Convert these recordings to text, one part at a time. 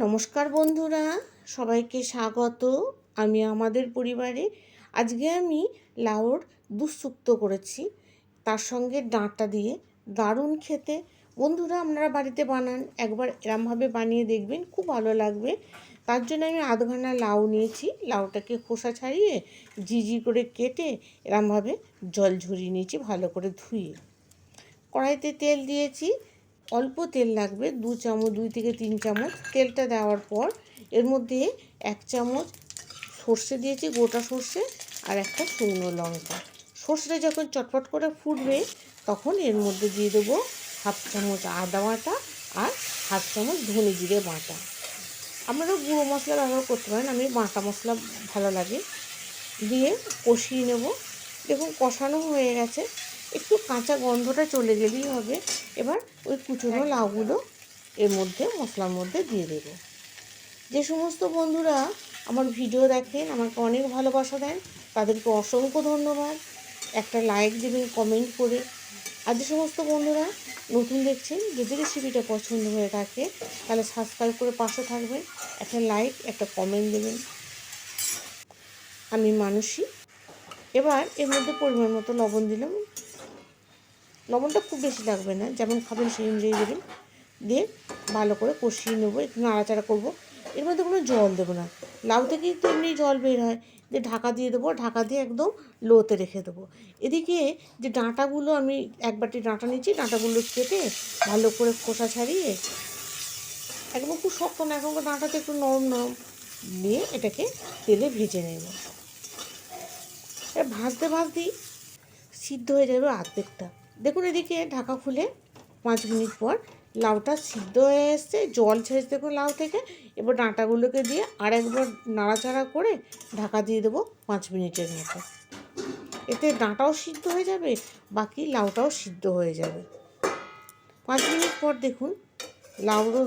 নমস্কার বন্ধুরা, সবাইকে স্বাগত আমি আমাদের পরিবারে। আজকে আমি লাউর দুঃসুক্ত করেছি, তার সঙ্গে ডাঁটা দিয়ে দারুণ খেতে। বন্ধুরা, আপনারা বাড়িতে বানান, একবার এরমভাবে বানিয়ে দেখবেন, খুব ভালো লাগবে। তার জন্য আমি আধ আধখানা লাউ নিয়েছি, লাউটাকে খোসা ছাড়িয়ে জিজি করে কেটে এরমভাবে জল ঝরিয়ে নিয়েছি, ভালো করে ধুয়ে। কড়াইতে তেল দিয়েছি অল্প তেল লাগবে, দু চামচ, দুই থেকে তিন চামচ। তেলটা দেওয়ার পর এর মধ্যে এক চামচ সর্ষে দিয়েছি, গোটা সর্ষে আর একটা শুকনো লঙ্কা। সর্ষেটা যখন চটপট করে ফুটবে, তখন এর মধ্যে দিয়ে দেবো হাফ চামচ আদা বাটা আর হাফ চামচ ধনে জিরে বাটা। আপনারা গুঁড়ো মশলা ব্যবহার করতে পারেন, আমি বাটা মশলা ভালো লাগে। দিয়ে কষিয়ে নেব। দেখুন কষানো হয়ে গেছে। একটু কাঁচা গন্ধটা চলে গেলেই হবে। এবার ওই কুচনো লাউগুলো এর মধ্যে মশলার মধ্যে দিয়ে দেব। যে সমস্ত বন্ধুরা আমার ভিডিও দেখেন আমাকে অনেক ভালোবাসা দেন তাদেরকে অসংখ্য ধন্যবাদ। একটা লাইক দেবেন কমেন্ট করে। আর যে সমস্ত বন্ধুরা নতুন দেখছেন যদি রেসিপিটা পছন্দ হয়ে থাকে তাহলে সাবস্ক্রাইব করে পাশে থাকবেন। একটা লাইক একটা কমেন্ট দেবেন। আমি মানুষই এবার এর মধ্যে পরিমাণ মতো লবণ দিলাম। লবণটা খুব বেশি লাগবে না, যেমন খাবেন সেই অনুযায়ী দেবেন। দিয়ে ভালো করে কষিয়ে নেব, একটু নাড়াচাড়া করব। এর মধ্যে কোনো জল দেবো না, লাউ থেকেই তো এমনি জল বের হয়। দিয়ে ঢাকা দিয়ে দেবো, ঢাকা দিয়ে একদম লোতে রেখে দেবো। এদিকে যে ডাঁটাগুলো আমি এক বাটি ডাঁটা নিচ্ছি ডাঁটাগুলো কেটে ভালো করে খোসা ছাড়িয়ে একদম খুব শক্ত না এখনকার ডাঁটাতে একটু নরম নরম দিয়ে এটাকে তেলে ভেজে নেব। ভাজতে ভাজতেই সিদ্ধ হয়ে যাবে অর্ধেকটা দেখুন এদিকে ঢাকা খুলে পাঁচ মিনিট পর লাউটা সিদ্ধ হয়ে এসছে, জল ছেড়েছে দেখুন লাউ থেকে। এবার ডাঁটাগুলোকে দিয়ে আর একবার নাড়াচাড়া করে ঢাকা দিয়ে দেবো পাঁচ মিনিটের মতো। এতে ডাঁটাও সিদ্ধ হয়ে যাবে, বাকি লাউটাও সিদ্ধ হয়ে যাবে। পাঁচ মিনিট পর দেখুন লাউরও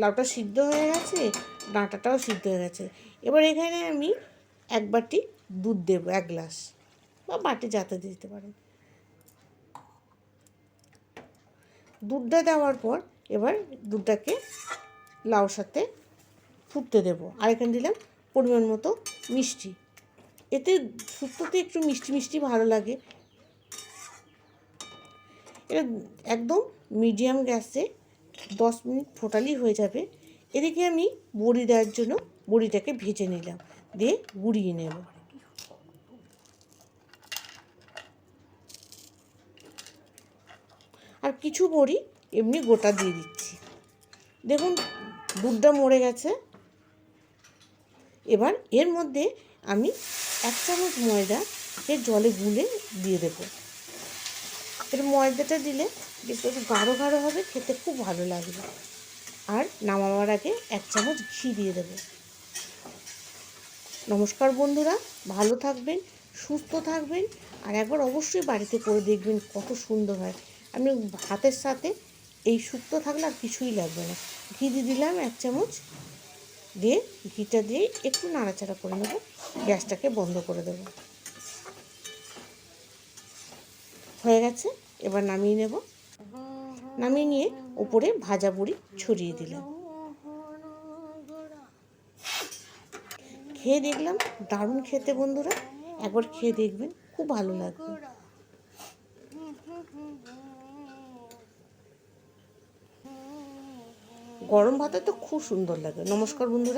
লাউটা সিদ্ধ হয়ে গেছে, ডাঁটাটাও সিদ্ধ হয়ে গেছে। এবার এখানে আমি এক বাটি দুধ দেবো, এক গ্লাস। বা বাটি যাতে দিতে পারেন। দুধটা দেওয়ার পর এবার দুধটাকে লাউ সাথে ফুটতে দেবো। আর এখানে দিলাম পরিমাণ মতো মিষ্টি। এতে শুক্তোতে একটু মিষ্টি মিষ্টি ভালো লাগে। এটা একদম মিডিয়াম গ্যাসে দশ মিনিট ফোটালি হয়ে যাবে। এদিকে আমি বড়ি দেওয়ার জন্য বড়িটাকে ভেজে নিলাম। দিয়ে গুঁড়িয়ে নেব। আর কিছু বড়ি এমনি গোটা দিয়ে দিচ্ছি। দেখুন দুধটা মরে গেছে। এবার এর মধ্যে আমি এক চামচ ময়দা এর জলে গুলে দিয়ে দেবো। এর ময়দাটা দিলে বেশ একটু গাঢ় গাঢ় হবে, খেতে খুব ভালো লাগবে। আর নামাবার আগে এক চামচ ঘি দিয়ে দেবো। নমস্কার বন্ধুরা, ভালো থাকবেন, সুস্থ থাকবেন, আর একবার অবশ্যই বাড়িতে করে দেখবেন কত সুন্দর হয়। আমি ভাতের সাথে এই শুক্তো থাকলে আর কিছুই লাগবে না। ঘি দিয়ে দিলাম এক চামচ দিয়ে, ঘিটা দিয়ে একটু নাড়াচাড়া করে নেব, গ্যাসটাকে বন্ধ করে দেব। হয়ে গেছে, এবার নামিয়ে নেব। নামিয়ে নিয়ে উপরে ভাজা বড়ি ছড়িয়ে দিলাম। খেয়ে দেখলাম, দারুণ খেতে বন্ধুরা। একবার খেয়ে দেখবেন, খুব ভালো লাগবে। গরম ভাতে তো খুব সুন্দর লাগে। নমস্কার বন্ধুরা।